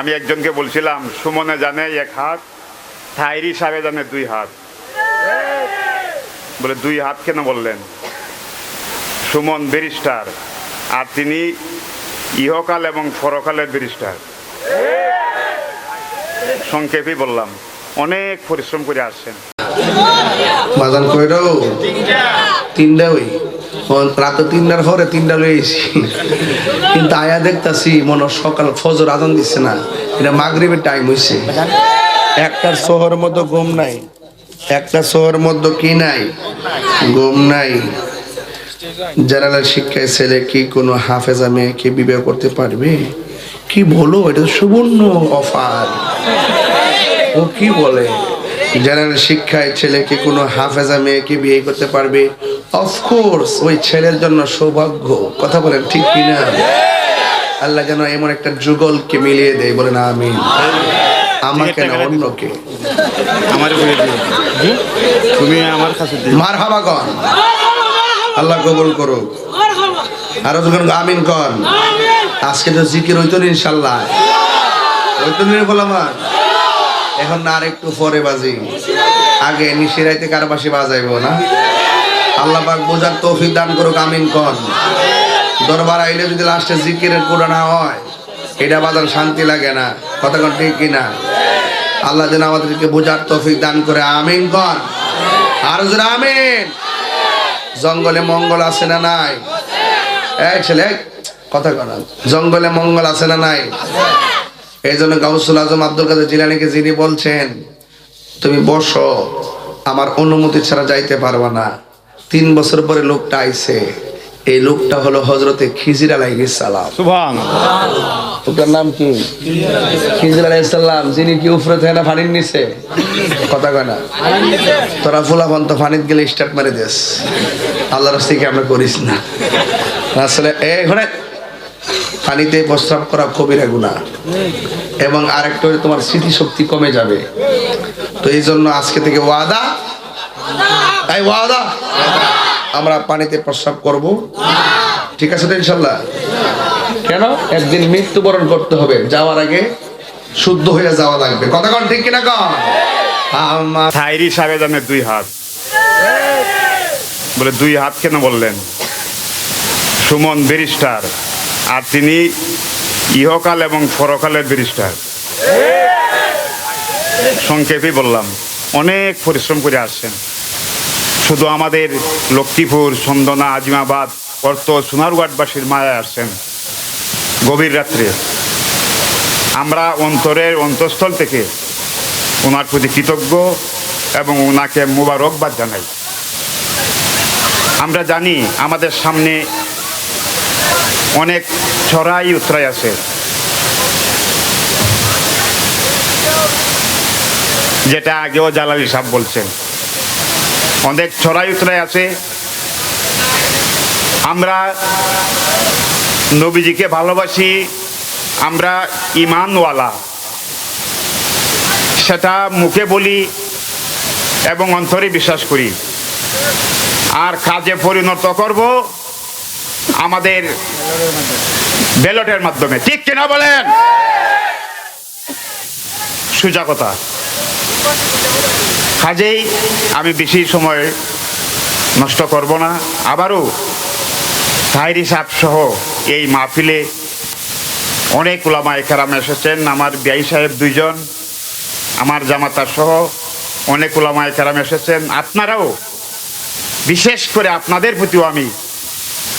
আমি একজনকে বলছিলাম, সুমনে জানে এক হাত, থাইরি সাহেবে জানে দুই হাত। বলে, দুই হাত কেন বললেন? সুমন ব্যারিস্টার, আর তিনি ইহকাল এবং পরকালের ব্যারিস্টার। সংক্ষেপেই বললাম, অনেক পরিশ্রম করে আসছেন। বাজান কয়টাও তিনটা ওই। রাত তিনটার পরে তিনটা লইছি কিন্তু আয়া দেখতাছি, মনে সকাল ফজর আদান দিচ্ছে না। এটা মাগরিবের টাইম হইছে। একটার শহরের মধ্যে ঘুম নাই। একটা শহরের মধ্যে কি নাই? ঘুম নাই। জেনারেল শিক্ষায় ছেলে কি কোনো হাফেজা মেয়েকে বিবাহ করতে পারবে? কি বলো? এটা সুবর্ণ অফার। ও কি বলে? জেনারেল শিক্ষায় ছেলেকে কোনো হাফেজা মেয়েকে বিয়ে করতে পারবে? অফকোর্স ওই ছেলের জন্য সৌভাগ্য। কথা বলেন ঠিক কিনা? আল্লাহ যেন এমন একটা যুগলকে মিলিয়ে দেয় বলেন আমি আমাকে না অন্যকে আমার তুমি আমার কাছে মার হাবা কন আল্লাহ কবুল করুক। আরও যখন আমিন কন আজকে তো জিকির হইতো না ইনশাল্লাহ। হইতো না বলামার এখন না আর একটু পরে বাজি। আগে নিশিরাইতে কার পাশে বাজাইবো না? আল্লাহ পাক বোঝার তৌফিক দান করুক, আমিন কন। দরবার আইলে যদি লাস্টে জিকিরের কোডা না হয়, এটা বাজার শান্তি লাগে না। কন ঠিক কিনা আল্লাহ যেন আমাদেরকে বোঝার তৌফিক দান করে, আমিন কন। আর জোরে আমিন। জঙ্গলে মঙ্গল আছে না নাই? এই ছেলে, কথা কনা। জঙ্গলে মঙ্গল আছে না নাই? এই জন্য গাউসুল আজম আব্দুল কাদের জিলানিকে যিনি বলছেন তুমি বসো আমার অনুমতি ছাড়া যাইতে পারবা না। তিন বছর পরে লোকটা আইছে। এই লোকটা হলো হজরতে খিজির আলাইহিস সালাম। সুভান নাম কি? খিজির আলাইহিস সালাম যিনি কি উপরে থাকে না ফানির নিচে? কথা কয় না। তোরা ফুলাফান তো ফানিত গেলে স্টার্ট মারে দেস। আল্লাহর থেকে আমরা করিস না? আসলে ঘরে পানিতে প্রস্রাব করা কবিরা গুণা এবং আরেকটা তোমার স্মৃতিশক্তি কমে যাবে। তো এই জন্য আজকে থেকে ওয়াদা। এই ওয়াদা। আমরা পানিতে প্রস্রাব করব। ঠিক আছে তো ইনশাল্লাহ কেন? একদিন মৃত্যুবরণ করতে হবে। যাওয়ার আগে শুদ্ধ হয়ে যাওয়া লাগবে। কথা কন ঠিক কিনা কন? থাইরি সাহেবে জানে দুই হাত। বলে, দুই হাত কেন বললেন? সুমন ব্যারিস্টার। আর তিনি ইহকাল এবং পরকালের ব্যারিস্টার। সংক্ষেপে বললাম, অনেক পরিশ্রম করে আসছেন। শুধু আমাদের লক্ষ্মীপুর, চন্দনা, আজিমাবাদ, অর্থ সোনারঘাটবাসীর মায়ায় আসছেন। গভীর রাত্রে আমরা অন্তরের অন্তঃস্থল থেকে ওনার প্রতি কৃতজ্ঞ এবং ওনাকে মুবারকবাদ জানাই। আমরা জানি আমাদের সামনে অনেক ছড়াই উতরাই আছে। যেটা আগেও জালালি সাহেব বলছেন। অনেক ছড়াই উতরাই আছে। আমরা নবীজিকে ভালোবাসি, আমরা ইমানওয়ালা। সেটা মুখে বলি এবং অন্তরে বিশ্বাস করি। আর কাজে পরিণত করব আমাদের ব্যালটের মাধ্যমে। ঠিক কিনা বলেন? সোজা কথা। কাজেই আমি বেশি সময় নষ্ট করব না। আবারও তাইরি সাপ সহ এই মাহফিলে অনেক ওলামা একারাম এসেছেন। আমার বিয়াই সাহেব দুইজন, আমার জামাতা সহ অনেক ওলামায় কেরাম এসেছেন। আপনারাও, বিশেষ করে আপনাদের প্রতিও আমি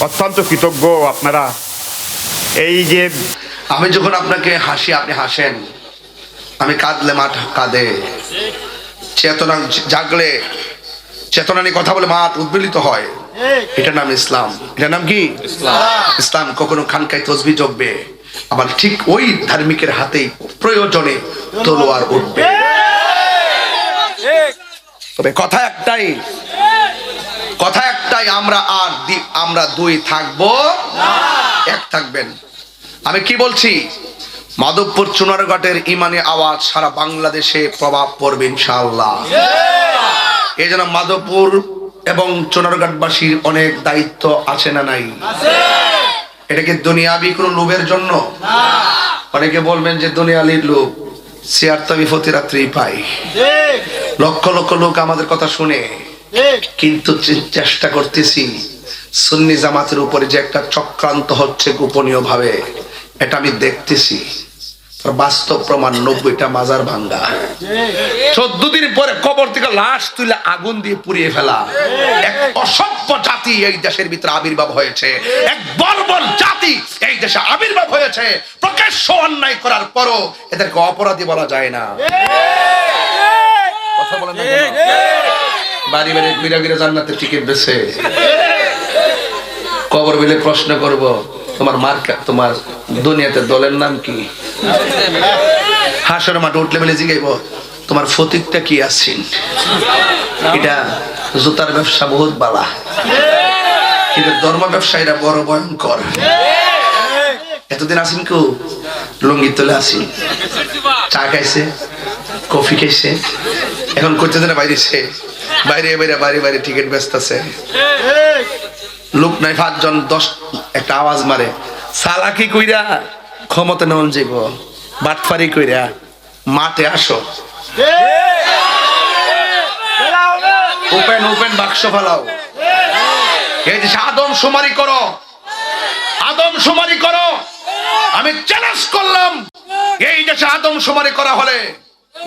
অত্যন্ত কৃতজ্ঞ আপনারা। এই যে আমি যখন আপনাকে হাসি আপনি হাসেন আমি কাঁদলে মাঠ কাঁদে চেতনা জাগলে চেতনা নিয়ে কথা বলে মাঠ উদ্বেলিত হয়। এটার নাম ইসলাম। এটার নাম কি? ইসলাম। কখনো খানকায় তসবি জগবে আবার ঠিক ওই ধার্মিকের হাতেই প্রয়োজনে তলোয়ার উঠবে। তবে কথা একটাই কথা একটাই, আমরা আর আমরা দুই থাকব। এক থাকবেন। আমি কি বলছি? মাধবপুর চুনারঘাটের ইমানে আওয়াজ সারা বাংলাদেশে প্রভাব পড়বে ইনশাআল্লাহ। এই জন্য মাধবপুর এবং চুনারঘাটবাসীর অনেক দায়িত্ব আছে না নাই? এটা কি দুনিয়াবি কোনো লোভের জন্য? অনেকে বলবেন যে দুনিয়ালির লোক চেয়ার তো আমি প্রতি রাত্রেই পাই। লক্ষ লক্ষ লোক আমাদের কথা শুনে। কিন্তু চেষ্টা করতেছি। সুন্নি জামাতের উপরে যে একটা চক্রান্ত হচ্ছে গোপনীয় ভাবে এটা আমি দেখতেছি। বাস্তব প্রমাণ নব্বইটা মাজার ভাঙ্গা। চোদ্দ দিন পরে কবর থেকে লাশ তুলে আগুন দিয়ে পুড়িয়ে ফেলা। এক অসভ্য জাতি এই দেশের ভিতরে আবির্ভাব হয়েছে। এক বর্বর জাতি এই দেশে আবির্ভাব হয়েছে। প্রকাশ্য অন্যায় করার পরও এদেরকে অপরাধী বলা যায় না। কথা বলেন? বাড়ি বাড়ি ঘুরে টিকিট বেছে। কবর প্রশ্ন করব, তোমার তোমার দুনিয়াতে দলের নাম কি? হাসর মাঠে উঠলে বলে জিগাইব, তোমার ফতিকটা কি আছেন এটা জুতার ব্যবসা বহুত বালা। কিন্তু ধর্ম ব্যবসায়ীরা বড় ভয়ঙ্কর। এতদিন আসেন কেউ লুঙ্গি তোলে আসি চা খাইছে, কফি খাইছে। এখন করতে দিনে বাইরেছে বাইরে বাইরে বাইরে বাইরে, টিকিট ব্যস্ত আছে লোক নাই, পাঁচজন, দশ, একটা আওয়াজ মারে। সালাকি কইরা? ক্ষমতা নেওয়ান যাইব, বাটফারি কইরা। মাঠে আসো। ওপেন ওপেন বাক্স ফেলাও। এই যে আদম সুমারি করো। আদম সুমারি করো। আমি চ্যালেঞ্জ করলাম। এই দেশে আদম সুমারি করা হলে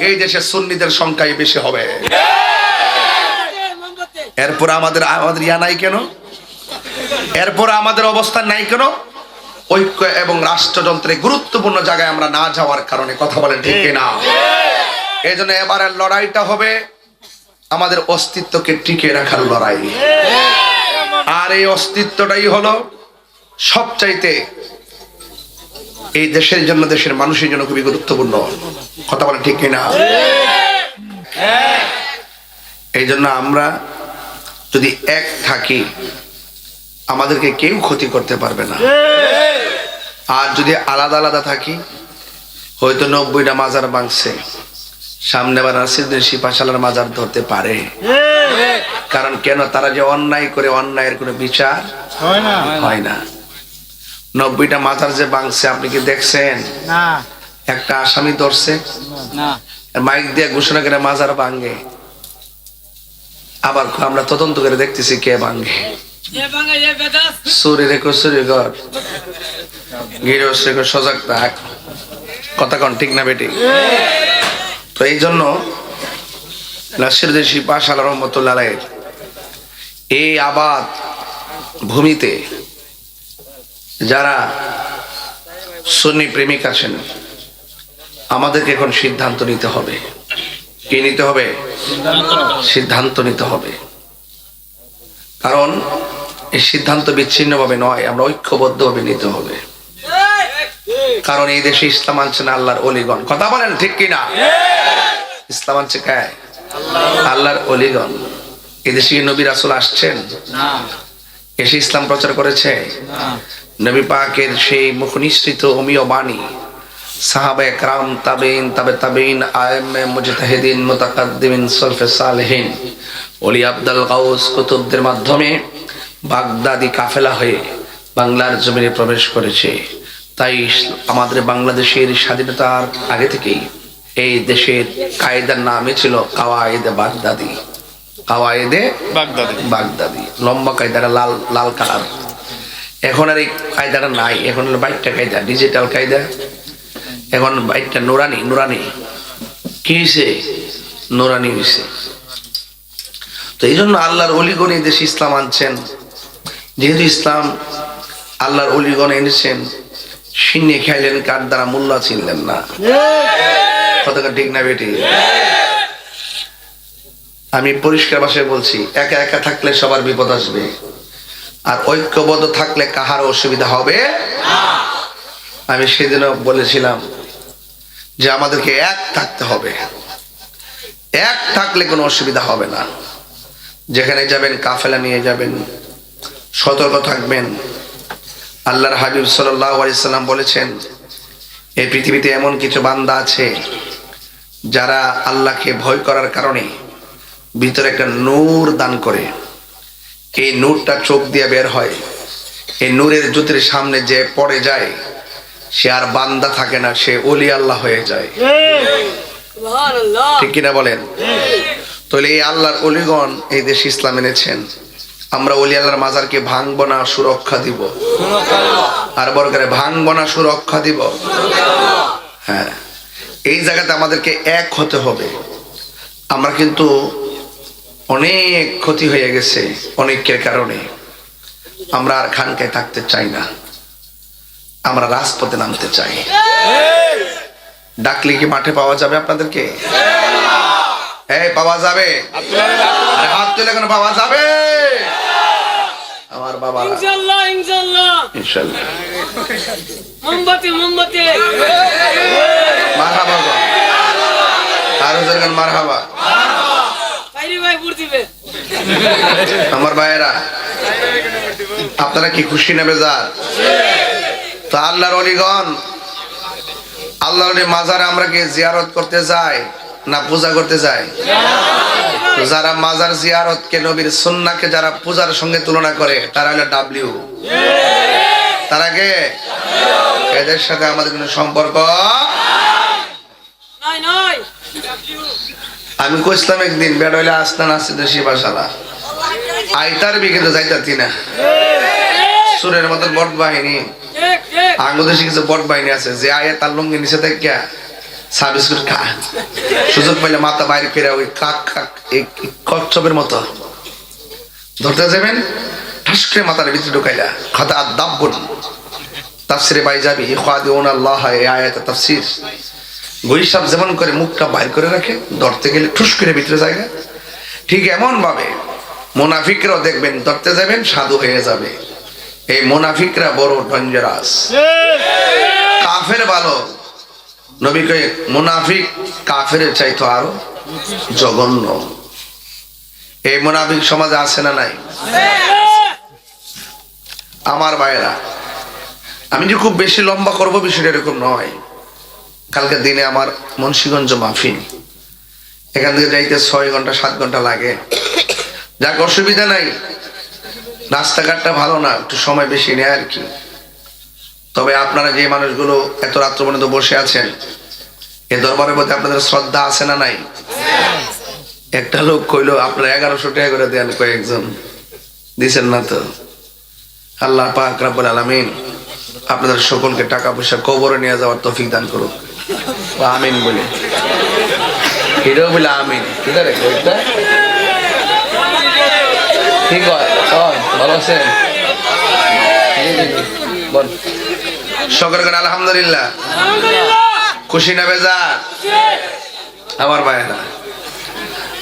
এই দেশে সুন্নিদের সংখ্যাই বেশি হবে। এরপর আমাদের আমাদের ইয়া নাই কেন? এরপর আমাদের অবস্থান নাই কেন? ঐক্য এবং রাষ্ট্রযন্ত্রে গুরুত্বপূর্ণ জায়গায় আমরা না যাওয়ার কারণে কথা বলেন ঠিক না এই জন্য এবারের লড়াইটা হবে আমাদের অস্তিত্বকে টিকে রাখার লড়াই। আর এই অস্তিত্বটাই হলো সবচাইতে এই দেশের জন্য দেশের মানুষের জন্য খুবই গুরুত্বপূর্ণ। কথা বলেন ঠিক কিনা? এই জন্য আমরা যদি এক থাকি আমাদেরকে কেউ ক্ষতি করতে পারবে না। আর যদি আলাদা আলাদা থাকি হয়তো নব্বইটা মাজার বাংছে সামনে আবার নাসিরুদ্দিন সিপাশালার মাজার ধরতে পারে। কারণ কেন তারা যে অন্যায় করে অন্যায়ের কোনো বিচার হয় না। হয় না। নব্বইটা মাজার যে বাংছে আপনি কি দেখছেন? একটা আসামি ধরছে। মাইক দিয়ে ঘোষণা করে মাজার ভাঙ্গে আবার আমরা তদন্ত করে দেখতেছি কে ভাঙ্গে সুরি রেখো সুরি ঘর। গিরস রেখো সজাগ থাক। কথা কন, ঠিক না বেটি? তো এই জন্য নাসিরুদ্দিন শিপা সাল রহমতুল্লাহ এই আবাদ ভূমিতে যারা সুন্নি প্রেমিক আছেন, আমাদেরকে এখন সিদ্ধান্ত নিতে হবে। কি নিতে হবে? সিদ্ধান্ত নিতে হবে। কারণ এই সিদ্ধান্ত বিচ্ছিন্নভাবে নয় আমরা ঐক্যবদ্ধভাবে নিতে হবে। কারণ এই দেশে ইসলাম আনছে না আল্লাহর অলিগণ। কথা বলেন ঠিক কিনা? ইসলাম আনছে কে? আল্লাহর অলিগণ। এই দেশে কি নবী রাসুল আসছেন? এসে ইসলাম প্রচার করেছে? নবী পাকের সেই মুখ মুখনিসৃত অমীয় বাণী সাহাবা একরাম তাবেইন তাবে তাবেইন আয়েমে মুজতাহিদিন মুতাকাদ্দিমিন সলফে সালেহিন ওলি আব্দুল গাউস কুতুবদের মাধ্যমে বাগদাদি কাফেলা হয়ে বাংলার জমিনে প্রবেশ করেছে। তাই আমাদের বাংলাদেশের স্বাধীনতার আগে থেকেই এই দেশের কায়দার নামে ছিল কাওয়ায়েদে বাগদাদি। কাওয়ায়েদে বাগদাদি। বাগদাদি। লম্বা কায়দাটা লাল লাল কালার। এখন আর এই কায়দাটা নাই। এখন হলো বাইকটা কায়দা ডিজিটাল কায়দা। এখন বাইকটা নুরানি নুরানি। কি হয়েছে নুরানি হয়েছে তো এই জন্য আল্লাহর অলিগণ এই দেশে ইসলাম আনছেন। যেহেতু ইসলাম আল্লাহর অলিগণ এনেছেন, সিন্নি খাইলেন কার দ্বারা মোল্লা চিনলেন না? কতটা ঠিক না বেটি? আমি পরিষ্কার ভাষায় বলছি, একা একা থাকলে সবার বিপদ আসবে। আর ঐক্যবদ্ধ থাকলে কাহার অসুবিধা হবে আমি সেদিনও বলেছিলাম যে আমাদেরকে এক থাকতে হবে। এক থাকলে কোনো অসুবিধা হবে না। যেখানে যাবেন, কাফেলা নিয়ে যাবেন, সতর্ক থাকবেন। আল্লাহর হাবিব সাল্লাম বলেছেন এই পৃথিবীতে এমন কিছু বান্দা আছে, যারা আল্লাহকে ভয় করার কারণে ভিতরে একটা নূর দান করে। এই নূরটা চোখ দিয়ে বের হয়। এই নূরের জ্যোতির সামনে যে পড়ে যায় সে আর বান্দা থাকে না সে অলি আল্লাহ হয়ে যায়। ঠিক কিনা বলেন? তাহলে এই আল্লাহর অলিগণ এই দেশ ইসলাম এনেছেন। আমরা অলি আল্লাহর মাজারকে ভাঙবো না সুরক্ষা দিব। আর বড় করে ভাঙবো না সুরক্ষা দিব। হ্যাঁ এই জায়গাতে আমাদেরকে এক হতে হবে। আমরা কিন্তু অনেক ক্ষতি হয়ে গেছে অনেকের কারণে। আমরা আর খানকায় থাকতে চাই না। আমরা রাজপথে নামতে চাই। ডাকলে কি মাঠে পাওয়া যাবে আপনাদেরকে? এই পাওয়া যাবে। আরে হাত তুলে কেন পাওয়া যাবে। আমার বাবা ইনশাআল্লাহ ইনশাআল্লাহ মোমবাতি মোমবাতি। মারহাবা মারহাবা। আমার ভাইয়েরা আপনারা কি খুশি নেবে যার তো আল্লাহর অলিগণ আল্লাহর মাজারে আমরা কি জিয়ারত করতে যাই না পূজা করতে যাই? যারা মাজার জিয়ারত কে নবীর সুন্নাকে যারা পূজার সঙ্গে তুলনা করে তারা হলো ডাব্লিউ। তারা কে? এদের সাথে আমাদের কোনো সম্পর্ক আমি কইছিলাম একদিন বেড হইলে আসতান আসছে দেশি বাসালা। আইতার বিকেতে যাইতাতি না। সুরের মতন বট বাহিনী। আঙ্গুদেশে কিছু বট বাহিনী আছে, যে আয়ে তার লুঙ্গি নিচে থেকে সার্ভিস করে খা। সুযোগ পাইলে মাথা বাইরে ফেরা ওই কাক কাক, এই কচ্ছপের মতো। ধরতে যাবেন? ঠাস মাথার ভিতরে ঢুকাইলা। খাতা দাব গুন তাফসিরে পাই যাবি খাদি ওন আল্লাহ, এই আয়াতে তাফসির। গৈসাব যেমন করে মুখটা বাইর করে রাখে, ধরতে গেলে ঠুস করে ভিতরে জায়গা ঠিক এমন ভাবে মোনাফিকরাও দেখবেন, ধরতে যাবেন, সাধু হয়ে যাবে। এই মোনাফিকরা বড় ডঞ্জরাস কাফের ভালো। নবী নবীকে মুনাফিক কাফের চাইতো আরও জঘন্য। এই মুনাফিক সমাজে আছে না নাই? আমার ভাইরা আমি যে খুব বেশি লম্বা করব বিষয়টা এরকম নয়। কালকে দিনে আমার মুন্সিগঞ্জ মাহফিল। এখান থেকে যাইতে ছয় ঘণ্টা সাত ঘণ্টা লাগে। যাক অসুবিধা নাই। রাস্তাঘাটটা ভালো না একটু সময় বেশি নেয় আর কি। তবে আপনারা যে মানুষগুলো এত রাত্র পর্যন্ত বসে আছেন এ দরবারের প্রতি আপনাদের শ্রদ্ধা আছে না নাই? একটা লোক কইলো আপনারা এগারোশো টাকা করে দেন কয়েকজন। দিছেন না তো। আল্লাহ পাক রাব্বুল আলামিন আপনাদের সকলকে টাকা পয়সা কবরে নিয়ে যাওয়ার তৌফিক দান করুক। আমিন বলে। হিরো বলে আমিন। ঠিক আছে ঠিক হয়, ভালো আছেন সকল করে আলহামদুলিল্লাহ। আলহামদুলিল্লাহ। খুশি না বেজার? আমার ভাইয়েরা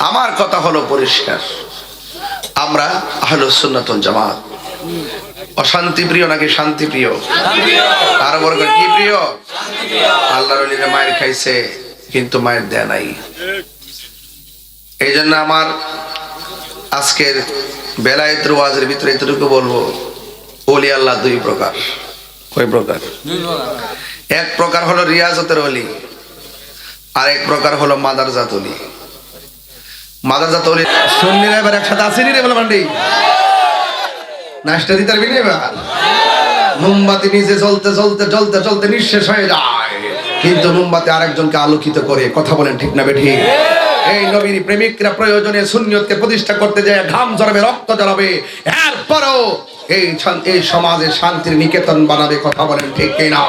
আমার কথা হলো পরিষ্কার। আমরা আহলো সুন্নাতুল জামাত। অশান্তি প্রিয় নাকি শান্তি প্রিয়? আরও বড় কি প্রিয়? আল্লাহর অলিরা মায়ের খাইছে কিন্তু মায়ের দেয় নাই। এই জন্য আমার আজকের বেলায়েতের ওয়াজের ভিতরে এতটুকু বলব অলি আল্লাহ দুই প্রকার। কয় প্রকার? এক প্রকার হলো রিয়াজতের অলি আর এক প্রকার হলো মাদারজাত অলি মাদারজাত অলি সুন্নিরা এবার একসাথে আসেনি রে বলে মান্ডি নাচটা দিতে পারবি না এবার? মোমবাতি নিচে চলতে চলতে চলতে চলতে নিঃশেষ হয়ে যায়। কিন্তু মোমবাতি আরেকজনকে আলোকিত করে কথা বলেন ঠিক না বেঠি এই নবীর প্রেমিকরা প্রয়োজনে শূন্যতকে প্রতিষ্ঠা করতে যায়, ঘাম জড়াবে রক্ত জড়াবে এরপরও এই এই সমাজে শান্তির নিকেতন বানাবে কথা বলেন ঠিক কিনা?